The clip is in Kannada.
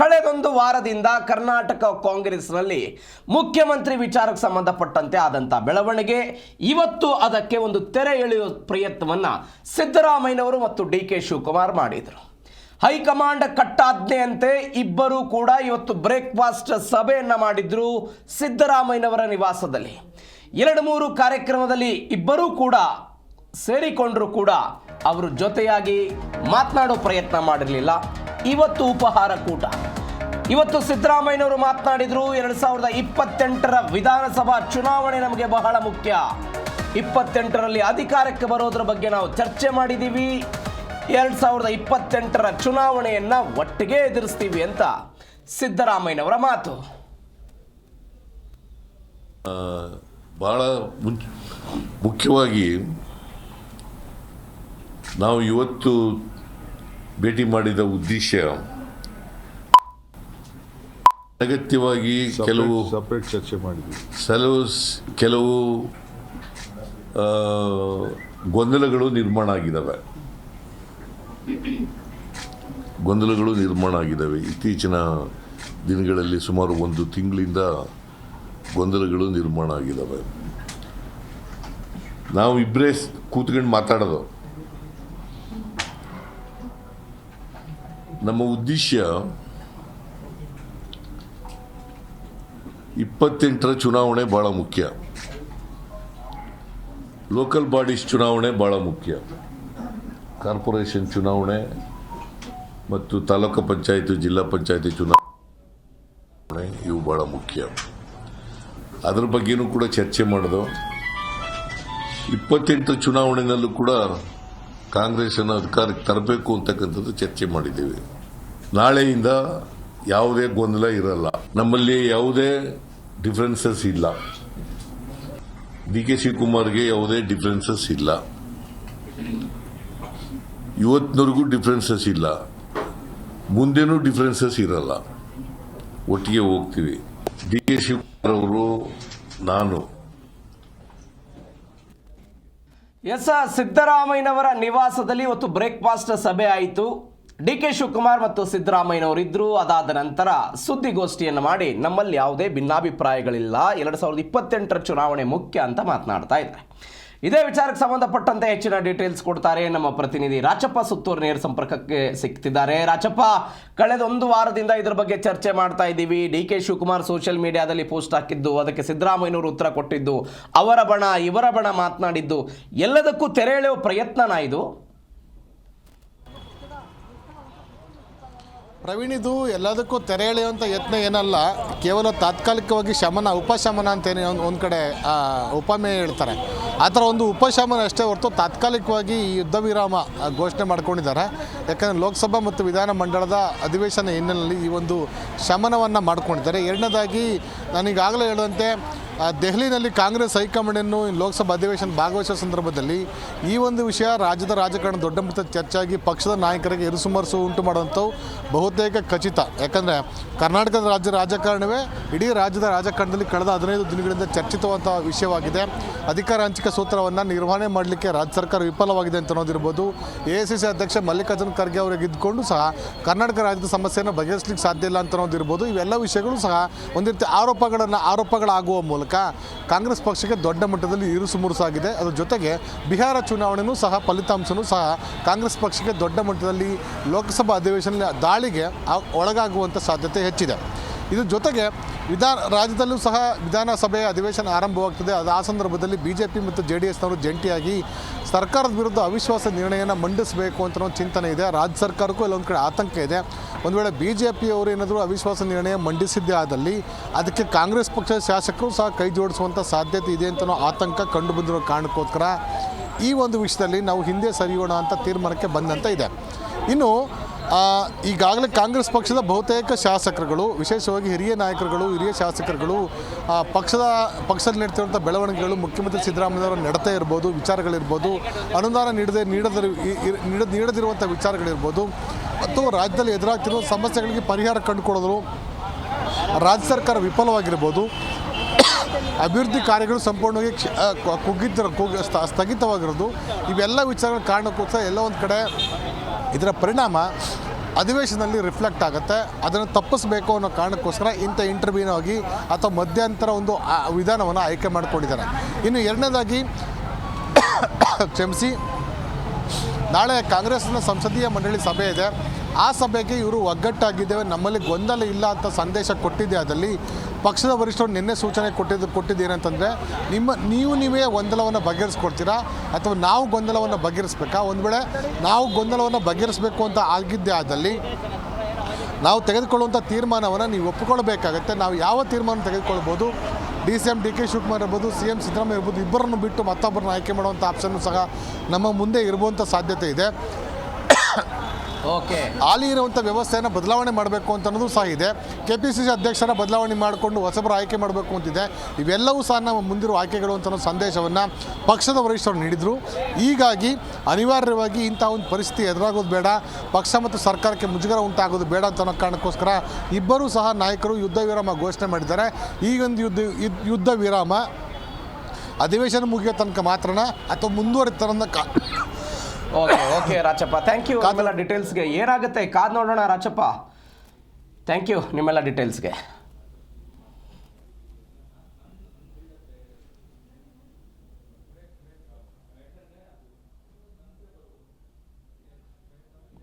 ಕಳೆದೊಂದು ವಾರದಿಂದ ಕರ್ನಾಟಕ ಕಾಂಗ್ರೆಸ್ನಲ್ಲಿ ಮುಖ್ಯಮಂತ್ರಿ ವಿಚಾರಕ್ಕೆ ಸಂಬಂಧಪಟ್ಟಂತೆ ಆದಂಥ ಬೆಳವಣಿಗೆ, ಇವತ್ತು ಅದಕ್ಕೆ ಒಂದು ತೆರೆ ಎಳೆಯುವ ಪ್ರಯತ್ನವನ್ನು ಸಿದ್ದರಾಮಯ್ಯನವರು ಮತ್ತು ಡಿ ಕೆ ಶಿವಕುಮಾರ್ ಮಾಡಿದರು. ಹೈಕಮಾಂಡ್ ಕಟ್ಟಾಜ್ಞೆಯಂತೆ ಇಬ್ಬರೂ ಕೂಡ ಇವತ್ತು ಬ್ರೇಕ್ಫಾಸ್ಟ್ ಸಭೆಯನ್ನು ಮಾಡಿದ್ರು ಸಿದ್ದರಾಮಯ್ಯನವರ ನಿವಾಸದಲ್ಲಿ. ಎರಡು ಮೂರು ಕಾರ್ಯಕ್ರಮದಲ್ಲಿ ಇಬ್ಬರೂ ಕೂಡ ಸೇರಿಕೊಂಡರೂ ಕೂಡ ಅವರು ಜೊತೆಯಾಗಿ ಮಾತನಾಡೋ ಪ್ರಯತ್ನ ಮಾಡಿರಲಿಲ್ಲ. ಇವತ್ತು ಉಪಹಾರ ಕೂಟ. ಇವತ್ತು ಸಿದ್ದರಾಮಯ್ಯನವರು ಮಾತನಾಡಿದ್ರು, ಎರಡು ಸಾವಿರದ ಇಪ್ಪತ್ತೆಂಟರ ವಿಧಾನಸಭಾ ಚುನಾವಣೆ ನಮಗೆ ಬಹಳ ಮುಖ್ಯ. ಇಪ್ಪತ್ತೆಂಟರಲ್ಲಿ ಅಧಿಕಾರಕ್ಕೆ ಬರೋದ್ರ ಬಗ್ಗೆ ನಾವು ಚರ್ಚೆ ಮಾಡಿದ್ದೀವಿ ಎರಡು ಸಾವಿರದ ಇಪ್ಪತ್ತೆಂಟರ ಚುನಾವಣೆಯನ್ನ ಒಟ್ಟಿಗೆ ಎದುರಿಸ್ತೀವಿ ಅಂತ ಸಿದ್ದರಾಮಯ್ಯನವರ ಮಾತು. ಬಹಳ ಮುಖ್ಯವಾಗಿ ನಾವು ಇವತ್ತು ಭೇಟಿ ಮಾಡಿದ ಉದ್ದೇಶ ಅಗತ್ಯವಾಗಿ ಕೆಲವು ಸಪ್ರೇಟ್ ಚರ್ಚೆ ಮಾಡಿದ್ವಿ. ಕೆಲವು ಕೆಲವು ಗೊಂದಲಗಳು ನಿರ್ಮಾಣ ಆಗಿದ್ದಾವೆ. ಗೊಂದಲಗಳು ನಿರ್ಮಾಣ ಆಗಿದ್ದಾವೆ. ಇತ್ತೀಚಿನ ದಿನಗಳಲ್ಲಿ ಸುಮಾರು ಒಂದು ತಿಂಗಳಿಂದ ಗೊಂದಲಗಳು ನಿರ್ಮಾಣ ಆಗಿದ್ದಾವೆ. ನಾವು ಇಬ್ಬರೇ ಕೂತ್ಕೊಂಡು ಮಾತಾಡೋದು. ನಮ್ಮ ಉದ್ದೇಶ ಇಪ್ಪತ್ತೆಂಟರ ಚುನಾವಣೆ ಭಾಳ ಮುಖ್ಯ. ಲೋಕಲ್ ಬಾಡೀಸ್ ಚುನಾವಣೆ ಭಾಳ ಮುಖ್ಯ. ಕಾರ್ಪೊರೇಷನ್ ಚುನಾವಣೆ ಮತ್ತು ತಾಲೂಕು ಪಂಚಾಯಿತಿ, ಜಿಲ್ಲಾ ಪಂಚಾಯತಿ ಚುನಾವಣೆ ಇವು ಭಾಳ ಮುಖ್ಯ. ಅದರ ಬಗ್ಗೆನೂ ಕೂಡ ಚರ್ಚೆ ಮಾಡಿದವು ಇಪ್ಪತ್ತೆಂಟರ ಚುನಾವಣೆಯಲ್ಲೂ ಕೂಡ ಕಾಂಗ್ರೆಸ್ಸನ್ನು ಅಧಿಕಾರಕ್ಕೆ ತರಬೇಕು ಅಂತಕ್ಕಂಥದ್ದು ಚರ್ಚೆ ಮಾಡಿದ್ದೇವೆ. ನಾಳೆಯಿಂದ ಯಾವುದೇ ಗೊಂದಲ ಇರಲ್ಲ. ನಮ್ಮಲ್ಲಿ ಯಾವುದೇ ಡಿಫರೆನ್ಸಸ್ ಇಲ್ಲ. ಡಿ ಕೆ ಶಿವಕುಮಾರ್ಗೆ ಯಾವುದೇ ಡಿಫರೆನ್ಸಸ್ ಇಲ್ಲ. ಇವತ್ತಿನವರೆಗೂ ಡಿಫರೆನ್ಸಸ್ ಇಲ್ಲ. ಮುಂದೆನೂ ಡಿಫರೆನ್ಸಸ್ ಇರಲ್ಲ. ಒಟ್ಟಿಗೆ ಹೋಗ್ತೀವಿ. ಡಿ ಕೆ ಶಿವಕುಮಾರ್ ಅವರು, ನಾನು. ಎಸ್ ಸಿದ್ದರಾಮಯ್ಯನವರ ನಿವಾಸದಲ್ಲಿ ಇವತ್ತು ಬ್ರೇಕ್ಫಾಸ್ಟ್ ಸಭೆ ಆಯಿತು. ಡಿ ಕೆ ಶಿವಕುಮಾರ್ ಮತ್ತು ಸಿದ್ದರಾಮಯ್ಯನವರು ಇದ್ರು ಅದಾದ ನಂತರ ಸುದ್ದಿಗೋಷ್ಠಿಯನ್ನು ಮಾಡಿ ನಮ್ಮಲ್ಲಿ ಯಾವುದೇ ಭಿನ್ನಾಭಿಪ್ರಾಯಗಳಿಲ್ಲ. ಎರಡು ಸಾವಿರದ ಇಪ್ಪತ್ತೆಂಟರ ಚುನಾವಣೆ ಮುಖ್ಯ ಅಂತ ಮಾತನಾಡ್ತಾ ಇದ್ದಾರೆ. ಇದೇ ವಿಚಾರಕ್ಕೆ ಸಂಬಂಧಪಟ್ಟಂತೆ ಹೆಚ್ಚಿನ ಡೀಟೇಲ್ಸ್ ಕೊಡ್ತಾರೆ ನಮ್ಮ ಪ್ರತಿನಿಧಿ ರಾಚಪ್ಪ ಸುತ್ತೂರು ನೇರ ಸಂಪರ್ಕಕ್ಕೆ ಸಿಗ್ತಿದ್ದಾರೆ ರಾಚಪ್ಪ ಕಳೆದ ಒಂದು ವಾರದಿಂದ ಇದ್ರ ಬಗ್ಗೆ ಚರ್ಚೆ ಮಾಡ್ತಾ ಇದ್ದೀವಿ. ಡಿ ಕೆ ಶಿವಕುಮಾರ್ ಸೋಷಿಯಲ್ ಮೀಡಿಯಾದಲ್ಲಿ ಪೋಸ್ಟ್ ಹಾಕಿದ್ದು, ಅದಕ್ಕೆ ಸಿದ್ದರಾಮಯ್ಯನವರು ಉತ್ತರ ಕೊಟ್ಟಿದ್ದು, ಅವರ ಬಣ ಇವರ ಬಣ ಮಾತನಾಡಿದ್ದು, ಎಲ್ಲದಕ್ಕೂ ತೆರೆ ಎಳೆಯುವ ಪ್ರಯತ್ನನ ಇದು? ಪ್ರವೀಣ್ ಇದು ಎಲ್ಲದಕ್ಕೂ ತೆರೆ ಎಳೆಯುವಂಥ ಯತ್ನ ಏನಲ್ಲ, ಕೇವಲ ತಾತ್ಕಾಲಿಕವಾಗಿ ಶಮನ, ಉಪಶಮನ ಅಂತೇನೆ ಒಂದು ಒಂದು ಕಡೆ ಉಪಮೇಯ ಹೇಳ್ತಾರೆ. ಆ ಥರ ಒಂದು ಉಪಶಮನ ಅಷ್ಟೇ ಹೊರತು ತಾತ್ಕಾಲಿಕವಾಗಿ ಈ ಯುದ್ಧ ವಿರಾಮ ಘೋಷಣೆ ಮಾಡ್ಕೊಂಡಿದ್ದಾರೆ. ಯಾಕಂದರೆ ಲೋಕಸಭಾ ಮತ್ತು ವಿಧಾನ ಮಂಡಳದ ಅಧಿವೇಶನ ಹಿನ್ನೆಲೆಯಲ್ಲಿ ಈ ಒಂದು ಶಮನವನ್ನು ಮಾಡ್ಕೊಂಡಿದ್ದಾರೆ. ಎರಡನೇದಾಗಿ ನಾನೀಗಾಗಲೇ ಹೇಳುವಂತೆ ದೆಹಲಿನಲ್ಲಿ ಕಾಂಗ್ರೆಸ್ ಹೈಕಮಾಂಡನ್ನು ಲೋಕಸಭಾ ಅಧಿವೇಶನ ಭಾಗವಹಿಸುವ ಸಂದರ್ಭದಲ್ಲಿ ಈ ಒಂದು ವಿಷಯ ರಾಜ್ಯದ ರಾಜಕಾರಣ ದೊಡ್ಡ ಮಟ್ಟದ ಚರ್ಚೆಯಾಗಿ ಪಕ್ಷದ ನಾಯಕರಿಗೆ ಇರುಸುಮರಸು ಉಂಟು ಮಾಡುವಂಥವು ಬಹುತೇಕ ಖಚಿತ. ಯಾಕಂದರೆ ಕರ್ನಾಟಕದ ರಾಜ್ಯ ರಾಜಕಾರಣವೇ, ಇಡೀ ರಾಜ್ಯದ ರಾಜಕಾರಣದಲ್ಲಿ ಕಳೆದ ಹದಿನೈದು ದಿನಗಳಿಂದ ಚರ್ಚಿತವಂತಹ ವಿಷಯವಾಗಿದೆ. ಅಧಿಕಾರ ಹಂಚಿಕೆ ಸೂತ್ರವನ್ನು ನಿರ್ವಹಣೆ ಮಾಡಲಿಕ್ಕೆ ರಾಜ್ಯ ಸರ್ಕಾರ ವಿಫಲವಾಗಿದೆ ಅಂತ ಅನ್ನೋದಿರ್ಬೋದು. ಎ ಐ ಸಿ ಸಿ ಅಧ್ಯಕ್ಷ ಮಲ್ಲಿಕಾರ್ಜುನ ಖರ್ಗೆ ಅವರಿಗೆ ಇದ್ಕೊಂಡು ಸಹ ಕರ್ನಾಟಕ ರಾಜ್ಯದ ಸಮಸ್ಯೆಯನ್ನು ಬಗೆಹರಿಸಲಿಕ್ಕೆ ಸಾಧ್ಯ ಇಲ್ಲ ಅಂತ ಅನ್ನೋದಿರ್ಬೋದು. ಇವೆಲ್ಲ ವಿಷಯಗಳು ಸಹ ಒಂದು ರೀತಿ ಆರೋಪಗಳನ್ನು ಆರೋಪಗಳಾಗುವ ಮೂಲಕ ಕಾಂಗ್ರೆಸ್ ಪಕ್ಷಕ್ಕೆ ದೊಡ್ಡ ಮಟ್ಟದಲ್ಲಿ ಇರುಸು ಮುರುಸಾಗಿದೆ ಅದರ ಜೊತೆಗೆ ಬಿಹಾರ ಚುನಾವಣೆಯೂ ಸಹ ಫಲಿತಾಂಶವೂ ಸಹ ಕಾಂಗ್ರೆಸ್ ಪಕ್ಷಕ್ಕೆ ದೊಡ್ಡ ಮಟ್ಟದಲ್ಲಿ ಲೋಕಸಭಾ ಅಧಿವೇಶನ ದಾಳಿಗೆ ಒಳಗಾಗುವಂಥ ಸಾಧ್ಯತೆ ಹೆಚ್ಚಿದೆ. ಇದ್ರ ಜೊತೆಗೆ ವಿಧಾನ ರಾಜ್ಯದಲ್ಲೂ ಸಹ ವಿಧಾನಸಭೆ ಅಧಿವೇಶನ ಆರಂಭವಾಗ್ತದೆ. ಅದು ಆ ಸಂದರ್ಭದಲ್ಲಿ ಬಿ ಜೆ ಪಿ ಮತ್ತು ಜೆ ಡಿ ಎಸ್ನವರು ಜಂಟಿಯಾಗಿ ಸರ್ಕಾರದ ವಿರುದ್ಧ ಅವಿಶ್ವಾಸ ನಿರ್ಣಯನ ಮಂಡಿಸಬೇಕು ಅಂತ ಒಂದು ಚಿಂತನೆ ಇದೆ. ರಾಜ್ಯ ಸರ್ಕಾರಕ್ಕೂ ಇಲ್ಲೊಂದು ಕಡೆ ಆತಂಕ ಇದೆ. ಒಂದು ವೇಳೆ ಬಿ ಜೆ ಪಿಯವರು ಏನಾದರೂ ಅವಿಶ್ವಾಸ ನಿರ್ಣಯ ಮಂಡಿಸಿದ್ದೇ ಆದಲ್ಲಿ ಅದಕ್ಕೆ ಕಾಂಗ್ರೆಸ್ ಪಕ್ಷದ ಶಾಸಕರು ಸಹ ಕೈ ಜೋಡಿಸುವಂಥ ಸಾಧ್ಯತೆ ಇದೆ ಅಂತಲೂ ಆತಂಕ ಕಂಡು ಬಂದಿರೋ ಕಾರಣಕ್ಕೋಸ್ಕರ ಈ ಒಂದು ವಿಷಯದಲ್ಲಿ ನಾವು ಹಿಂದೆ ಸರಿಯೋಣ ಅಂತ ತೀರ್ಮಾನಕ್ಕೆ ಬಂದಂತ ಇದೆ. ಇನ್ನು ಈಗಾಗಲೇ ಕಾಂಗ್ರೆಸ್ ಪಕ್ಷದ ಬಹುತೇಕ ಶಾಸಕರುಗಳು, ವಿಶೇಷವಾಗಿ ಹಿರಿಯ ನಾಯಕರುಗಳು, ಹಿರಿಯ ಶಾಸಕರುಗಳು ಪಕ್ಷದ, ಪಕ್ಷದಲ್ಲಿ ನಡೀತಿರುವಂಥ ಬೆಳವಣಿಗೆಗಳು, ಮುಖ್ಯಮಂತ್ರಿ ಸಿದ್ದರಾಮಯ್ಯವರ ನಡತೆ ಇರ್ಬೋದು, ವಿಚಾರಗಳಿರ್ಬೋದು, ಅನುದಾನ ನೀಡದೆ, ನೀಡದಿರು ಈ- ಈ- ನೀಡ, ನೀಡದಿರುವಂಥ ವಿಚಾರಗಳಿರ್ಬೋದು ಮತ್ತು ರಾಜ್ಯದಲ್ಲಿ ಎದುರಾಗ್ತಿರುವ ಸಮಸ್ಯೆಗಳಿಗೆ ಪರಿಹಾರ ಕಂಡುಕೊಳ್ಳೋದು ರಾಜ್ಯ ಸರ್ಕಾರ ವಿಫಲವಾಗಿರ್ಬೋದು, ಅಭಿವೃದ್ಧಿ ಕಾರ್ಯಗಳು ಸಂಪೂರ್ಣವಾಗಿ ಕುಗ್ಗಿದ್ದ ಕುಗ್ಗ, ಸ್ಥ- ಸ್ಥಗಿತವಾಗಿರೋದು, ಇವೆಲ್ಲ ವಿಚಾರಗಳ ಕಾರಣಕ್ಕೋಸ್ಕರ ಎಲ್ಲ ಒಂದು ಕಡೆ ಇದರ ಪರಿಣಾಮ ಅಧಿವೇಶನದಲ್ಲಿ ರಿಫ್ಲೆಕ್ಟ್ ಆಗುತ್ತೆ. ಅದನ್ನು ತಪ್ಪಿಸಬೇಕು ಅನ್ನೋ ಕಾರಣಕ್ಕೋಸ್ಕರ ಇಂಥ ಇಂಟರ್ವ್ಯೂನ ಆಗಿ ಅಥವಾ ಮಧ್ಯಂತರ ಒಂದು ವಿಧಾನವನ್ನು ಆಯ್ಕೆ ಮಾಡಿಕೊಂಡಿದ್ದಾರೆ. ಇನ್ನು ಎರಡನೇದಾಗಿ ಕ್ಷಮಿಸಿ, ನಾಳೆ ಕಾಂಗ್ರೆಸ್ನ ಸಂಸದೀಯ ಮಂಡಳಿ ಸಭೆ ಇದೆ. ಆ ಸಭೆಗೆ ಇವರು ಒಗ್ಗಟ್ಟಾಗಿದ್ದೇವೆ. ನಮ್ಮಲ್ಲಿ ಗೊಂದಲ ಇಲ್ಲ ಅಂತ ಸಂದೇಶ ಕೊಟ್ಟಿದ್ದೆ. ಅದರಲ್ಲಿ ಪಕ್ಷದ ವರಿಷ್ಠರು ನಿನ್ನೆ ಸೂಚನೆ ಕೊಟ್ಟಿದ್ದು ಕೊಟ್ಟಿದ್ದೇನಂತಂದರೆ ನಿಮ್ಮ, ನೀವು ನೀವೇ ಗೊಂದಲವನ್ನು ಬಗೆಹರಿಸ್ಕೊಡ್ತೀರಾ? ಅಥವಾ ನಾವು ಗೊಂದಲವನ್ನು ಬಗೆಹರಿಸ್ಬೇಕಾ? ಒಂದು ವೇಳೆ ನಾವು ಗೊಂದಲವನ್ನು ಬಗೆಹರಿಸಬೇಕು ಅಂತ ಆಗಿದ್ದೆ ಆದಲ್ಲಿ ನಾವು ತೆಗೆದುಕೊಳ್ಳುವಂಥ ತೀರ್ಮಾನವನ್ನು ನೀವು ಒಪ್ಪಿಕೊಳ್ಬೇಕಾಗತ್ತೆ. ನಾವು ಯಾವ ತೀರ್ಮಾನ ತೆಗೆದುಕೊಳ್ಬೋದು? D C M, D K Shivakumar ಇರ್ಬೋದು, ಸಿ ಎಂ ಸಿದ್ದರಾಮಯ್ಯ ಇರ್ಬೋದು, ಇಬ್ಬರನ್ನು ಬಿಟ್ಟು ಮತ್ತೊಬ್ಬರನ್ನ ಆಯ್ಕೆ ಮಾಡುವಂಥ ಆಪ್ಷನ್ನು ಸಹ ನಮ್ಮ ಮುಂದೆ ಇರುವಂಥ ಸಾಧ್ಯತೆ ಇದೆ. ಓಕೆ. ಹಾಲಿ ಇರುವಂಥ ವ್ಯವಸ್ಥೆಯನ್ನು ಬದಲಾವಣೆ ಮಾಡಬೇಕು ಅಂತ ಅನ್ನೋದು ಸಹ ಇದೆ. ಕೆ ಪಿ ಸಿ ಸಿ ಅಧ್ಯಕ್ಷರ ಬದಲಾವಣೆ ಮಾಡಿಕೊಂಡು ಹೊಸಬರು ಆಯ್ಕೆ ಮಾಡಬೇಕು ಅಂತಿದೆ. ಇವೆಲ್ಲವೂ ಸಹ ನಮ್ಮ ಮುಂದಿರುವ ಆಯ್ಕೆಗಳು ಅಂತ ಸಂದೇಶವನ್ನು ಪಕ್ಷದ ವರಿಷ್ಠರು ನೀಡಿದರು. ಹೀಗಾಗಿ ಅನಿವಾರ್ಯವಾಗಿ ಇಂಥ ಒಂದು ಪರಿಸ್ಥಿತಿ ಎದುರಾಗೋದು ಬೇಡ. ಪಕ್ಷ ಮತ್ತು ಸರ್ಕಾರಕ್ಕೆ ಮುಜುಗರ ಉಂಟಾಗೋದು ಬೇಡ ಅಂತ ಅನ್ನೋ ಕಾರಣಕ್ಕೋಸ್ಕರ ಇಬ್ಬರೂ ಸಹ ನಾಯಕರು ಯುದ್ಧ ವಿರಾಮ ಘೋಷಣೆ ಮಾಡಿದ್ದಾರೆ. ಈಗೊಂದು ಯುದ್ಧ, ಯುದ್ಧ- ವಿರಾಮ. ಅಧಿವೇಶನ ಮುಗಿಯೋ ತನಕ ಮಾತ್ರನ ಅಥವಾ ಮುಂದುವರಿತಾರನ್ನ ಕಾ okay okay Rachappa. Thank you ನಿಮ್ಮೆಲ್ಲ ಡೀಟೇಲ್ಸ್ಗೆ ಏನಾಗುತ್ತೆ? ಕಾದ್ ನೋಡೋಣ ರಾಚಪ್ಪ. ಥ್ಯಾಂಕ್ ಯು ನಿಮ್ಮೆಲ್ಲ ಡೀಟೇಲ್ಸ್ಗೆ